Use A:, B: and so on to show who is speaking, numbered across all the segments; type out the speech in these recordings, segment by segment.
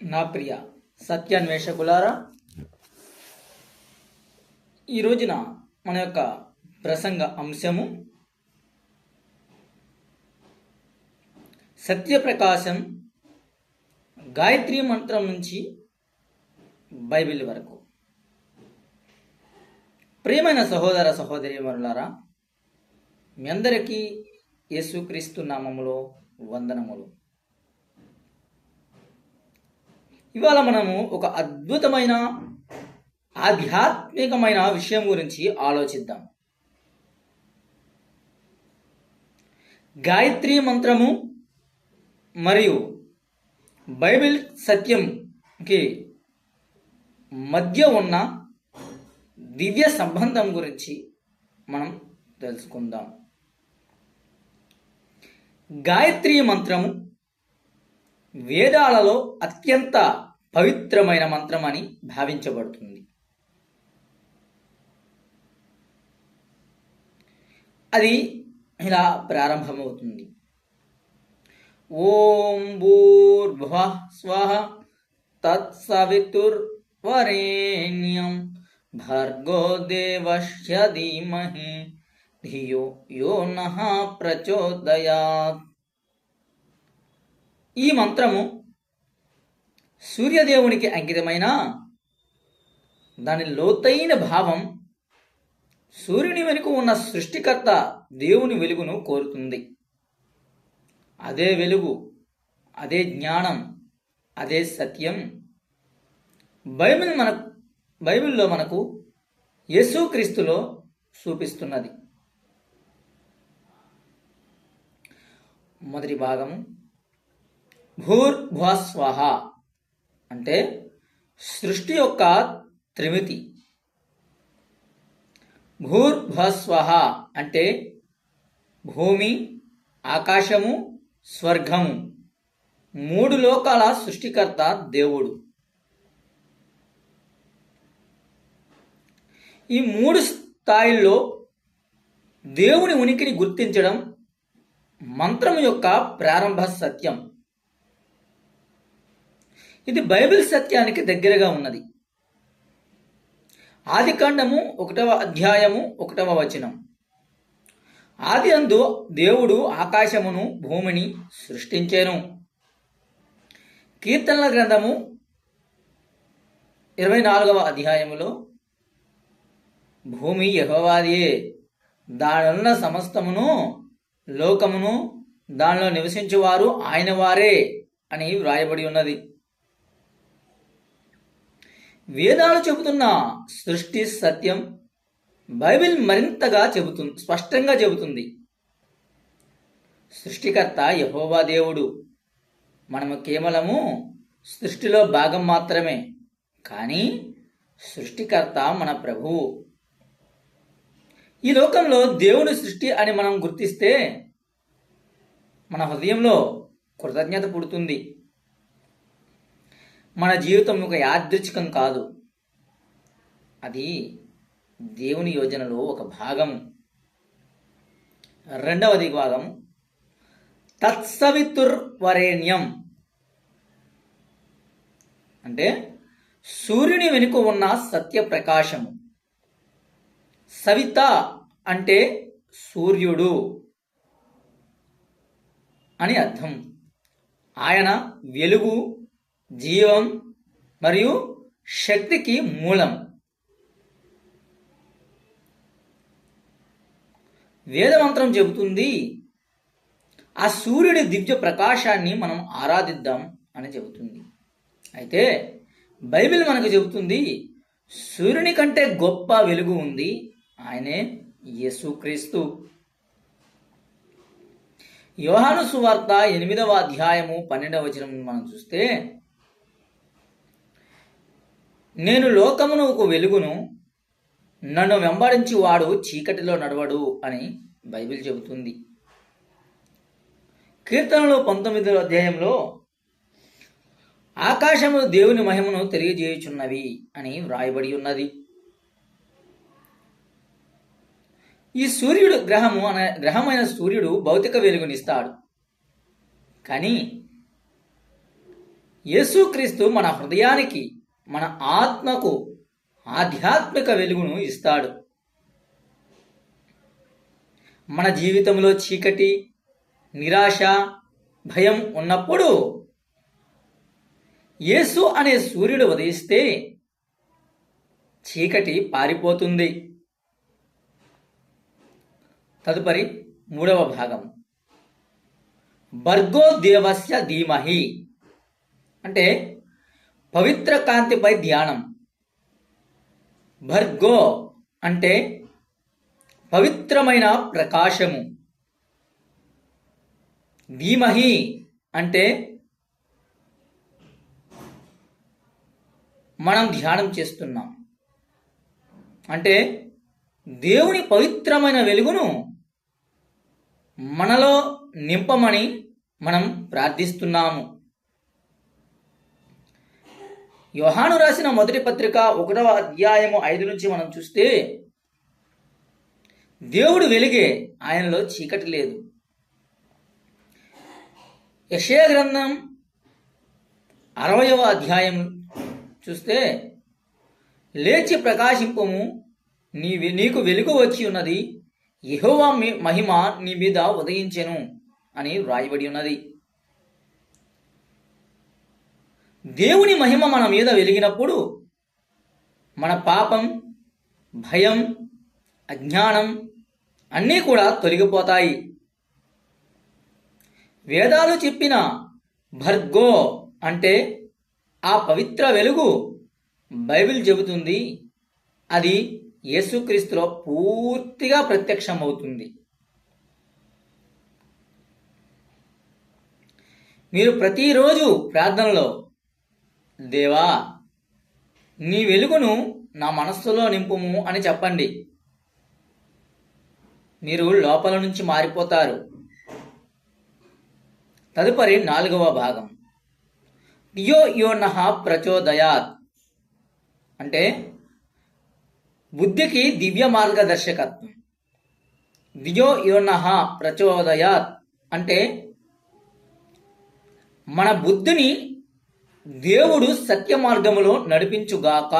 A: నా ప్రియ సత్యాన్వేషకులారా ఈ రోజున మన యొక్క ప్రసంగ అంశము సత్యప్రకాశం గాయత్రి మంత్రం నుంచి బైబిల్ వరకు. ప్రియమైన సహోదర సహోదరి వరులారా మీ అందరికీ యేసుక్రీస్తు నామములో వందనములు. ఇవాళ మనము ఒక అద్భుతమైన ఆధ్యాత్మికమైన విషయం గురించి ఆలోచిద్దాం. గాయత్రి మంత్రము మరియు బైబిల్ సత్యంకి మధ్య ఉన్న దివ్య సంబంధం గురించి మనం తెలుసుకుందాం. గాయత్రి మంత్రము వేదాలలో అత్యంత పవిత్రమైన మంత్రం అని భావించబడుతుంది. అది ఇలా ప్రారంభమవుతుంది. ఓం భూర్భువ స్వ తత్సవితుర్వరేణ్యం భర్గో దేవస్య ధీమహి ధియో యో నః ప్రచోదయాత్. ఈ మంత్రము సూర్యదేవునికి అంకితమైన దాని లోతైన భావం సూర్యుని వెనుక ఉన్న సృష్టికర్త దేవుని వెలుగును కోరుతుంది. అదే వెలుగు అదే జ్ఞానం అదే సత్యం. బైబిల్ మన బైబిల్లో మనకు యేసుక్రీస్తులో చూపిస్తున్నది. మొదటి భాగము భూర్భువస్వహ అంటే సృష్టి యొక్క త్రిమితి. భూర్భస్వహ అంటే భూమి ఆకాశము స్వర్గము. మూడు లోకాల సృష్టికర్త దేవుడు. ఈ మూడు స్థాయిల్లో దేవుని ఉనికిని గుర్తించడం మంత్రం యొక్క ప్రారంభ సత్యం. ఇది బైబిల్ సత్యానికి దగ్గరగా ఉన్నది. ఆది కాండము ఒకటవ అధ్యాయము ఒకటవ వచనం. ఆది అందు దేవుడు ఆకాశమును భూమిని సృష్టించాను. కీర్తనల గ్రంథము ఇరవై నాలుగవ అధ్యాయములో భూమి యహోవాదియే దానిలో సమస్తమును లోకమును దానిలో నివసించేవారు ఆయన వారే అని వ్రాయబడి ఉన్నది. వేదాలు చెబుతున్న సృష్టి సత్యం బైబిల్ మరింతగా చెబుతుంది స్పష్టంగా చెబుతుంది. సృష్టికర్త యహోవా దేవుడు. మనము కేవలము సృష్టిలో భాగం మాత్రమే. కానీ సృష్టికర్త మన ప్రభువు ఈ లోకంలో దేవుని సృష్టి అని మనం గుర్తిస్తే మన హృదయంలో కృతజ్ఞత పుడుతుంది. మన జీవితం ఒక యాదృచ్ఛికం కాదు. అది దేవుని యోజనలో ఒక భాగం. రెండవది భాగం. తత్సవితుర్వరేణ్యం. అంటే సూర్యుని వెనుక ఉన్న సత్యప్రకాశము సవిత అంటే సూర్యుడు అని అర్థం. ఆయన వెలుగు జీవం మరియు శక్తికి మూలం. వేదమంత్రం చెబుతుంది ఆ సూర్యుడి దివ్య ప్రకాశాన్ని మనం ఆరాధిద్దాం అని చెబుతుంది. అయితే బైబిల్ మనకు చెబుతుంది సూర్యుని కంటే గొప్ప వెలుగు ఉంది ఆయనే యేసుక్రీస్తు యోహాను సువార్త ఎనిమిదవ అధ్యాయము పన్నెండవ వచనం మనం చూస్తే నేను లోకమును ఒక వెలుగును నన్ను వెంబడించి వాడు చీకటిలో నడవడు అని బైబిల్ చెబుతుంది. కీర్తనలో పంతొమ్మిదో అధ్యాయంలో ఆకాశము దేవుని మహిమను తెలియజేయుచున్నవి అని వ్రాయబడి ఉన్నది. ఈ సూర్యుడు గ్రహము అనే గ్రహమైన సూర్యుడు భౌతిక వెలుగునిస్తాడు. కానీ యేసుక్రీస్తు మన హృదయానికి మన ఆత్మకు ఆధ్యాత్మిక వెలుగును ఇస్తాడు. మన జీవితంలో చీకటి నిరాశ భయం ఉన్నప్పుడు యేసు అనే సూర్యుడు ఉదయిస్తే చీకటి పారిపోతుంది. తదుపరి మూడవ భాగం. భర్గో దేవస్య ధీమహి. అంటే పవిత్ర కాంతిపై ధ్యానం. భర్గో అంటే పవిత్రమైన ప్రకాశము. ధీమహి అంటే మనం ధ్యానం చేస్తున్నాం. అంటే దేవుని పవిత్రమైన వెలుగును మనలో నింపమని మనం ప్రార్థిస్తున్నాము. యోహాను రాసిన మొదటి పత్రిక ఒకటవ అధ్యాయము ఐదు నుంచి మనం చూస్తే దేవుడు వెలిగే ఆయనలో చీకటి లేదు. యశయ గ్రంథం అరవయవ అధ్యాయం చూస్తే లేచి ప్రకాశింపము నీ నీకు వెలుగు వచ్చి ఉన్నది యహోవా మహిమ నీ మీద ఉదయించెను అని వ్రాయబడి ఉన్నది. దేవుని మహిమ మన మీద వెలిగినప్పుడు మన పాపం భయం అజ్ఞానం అన్నీ కూడా తొలగిపోతాయి. వేదాలు చెప్పిన భర్గో అంటే ఆ పవిత్ర వెలుగు బైబిల్ చెబుతుంది అది యేసుక్రీస్తులో పూర్తిగా ప్రత్యక్షమవుతుంది. మీరు ప్రతిరోజు ప్రార్థనలో దేవా నీ వెలుగును నా మనస్సులో నింపుము అని చెప్పండి. మీరు లోపల నుంచి మారిపోతారు. తదుపరి నాలుగవ భాగం. యో యోనహ ప్రచోదయాత్. అంటే బుద్ధికి దివ్య మార్గదర్శకత్వం. దియో యోనహ ప్రచోదయాత్ అంటే మన బుద్ధిని దేవుడు సత్య మార్గములో నడిపించుగాక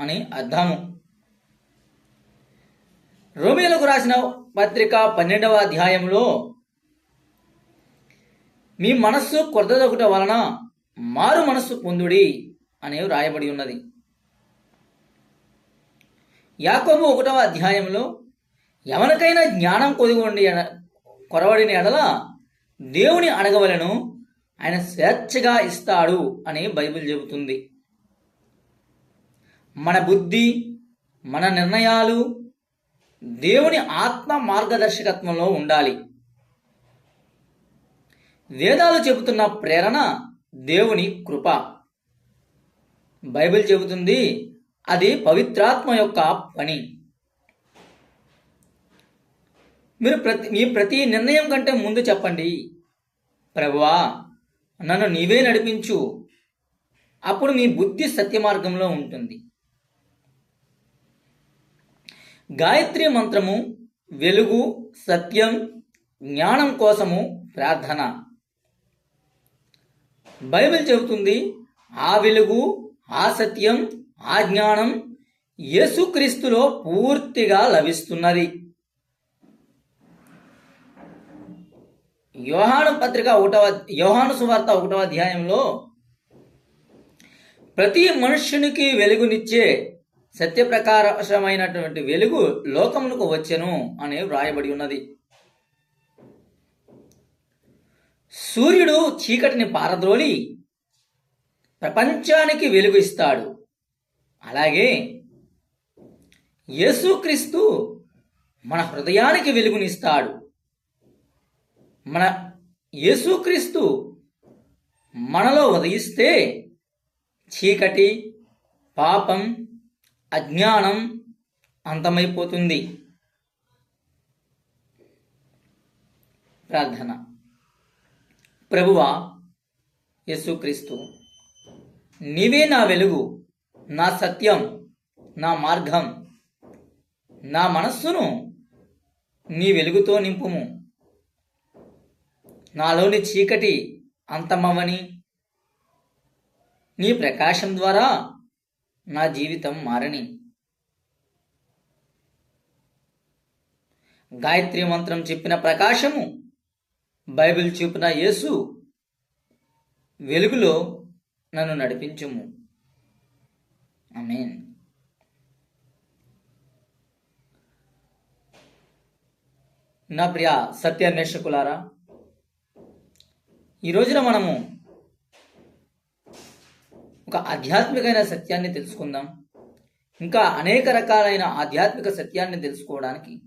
A: అని అర్థము. రోమిలకు రాసిన పత్రిక పన్నెండవ అధ్యాయంలో మీ మనస్సు కొరతదొకట వలన మారు మనస్సు పొందుడి అని రాయబడి ఉన్నది. యాకోబు ఒకటవ అధ్యాయంలో ఎవరికైనా జ్ఞానం కొదిగొండి ఎడ కొరవడిన ఎడల దేవుని అడగవలను ఆయన స్వేచ్ఛగా ఇస్తాడు అని బైబిల్ చెబుతుంది. మన బుద్ధి మన నిర్ణయాలు దేవుని ఆత్మ మార్గదర్శకత్వంలో ఉండాలి. వేదాలు చెబుతున్న ప్రేరణ దేవుని కృప. బైబిల్ చెబుతుంది అది పవిత్రాత్మ యొక్క పని. మీరు ప్రతి మీ ప్రతి నిర్ణయం కంటే ముందు చెప్పండి ప్రభువా నన్ను నీవే నడిపించు. అప్పుడు మీ బుద్ధి సత్య మార్గంలో ఉంటుంది. గాయత్రి మంత్రము వెలుగు సత్యం జ్ఞానం కోసము ప్రార్థన. బైబిల్ చెబుతుంది ఆ వెలుగు ఆ సత్యం ఆ జ్ఞానం యేసుక్రీస్తులో పూర్తిగా లభిస్తున్నది. యోహాను పత్రిక ఒకటవ యోహాను సువార్త ఒకటవ అధ్యాయంలో ప్రతి మనుష్యునికి వెలుగునిచ్చే సత్యప్రకారమైనటువంటి వెలుగు లోకములకు వచ్చెను అని వ్రాయబడి ఉన్నది. సూర్యుడు చీకటిని పారద్రోలి ప్రపంచానికి వెలుగు ఇస్తాడు. అలాగే యేసుక్రీస్తు మన హృదయానికి వెలుగునిస్తాడు. మన యేసుక్రీస్తు మనలో ఉదయిస్తే చీకటి పాపం అజ్ఞానం అంతమైపోతుంది. ప్రార్థన. ప్రభువా యేసుక్రీస్తు నీవే నా వెలుగు నా సత్యం నా మార్గం. నా మనస్సును నీ వెలుగుతో నింపుము. నాలోని చీకటి అంతమవని నీ ప్రకాశం ద్వారా నా జీవితం మారని. గాయత్రి మంత్రం చెప్పిన ప్రకాశము బైబిల్ చూపిన యేసు వెలుగులో నన్ను నడిపించుము. మీన్ నా ప్రియ సత్యాన్వేషకులారా ఈ రోజున మనము ఒక ఆధ్యాత్మికమైన సత్యాన్ని తెలుసుకుందాం. ఇంకా అనేక రకాలైన ఆధ్యాత్మిక సత్యాన్ని తెలుసుకోవడానికి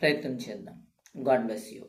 A: ప్రయత్నం చేద్దాం. God bless you.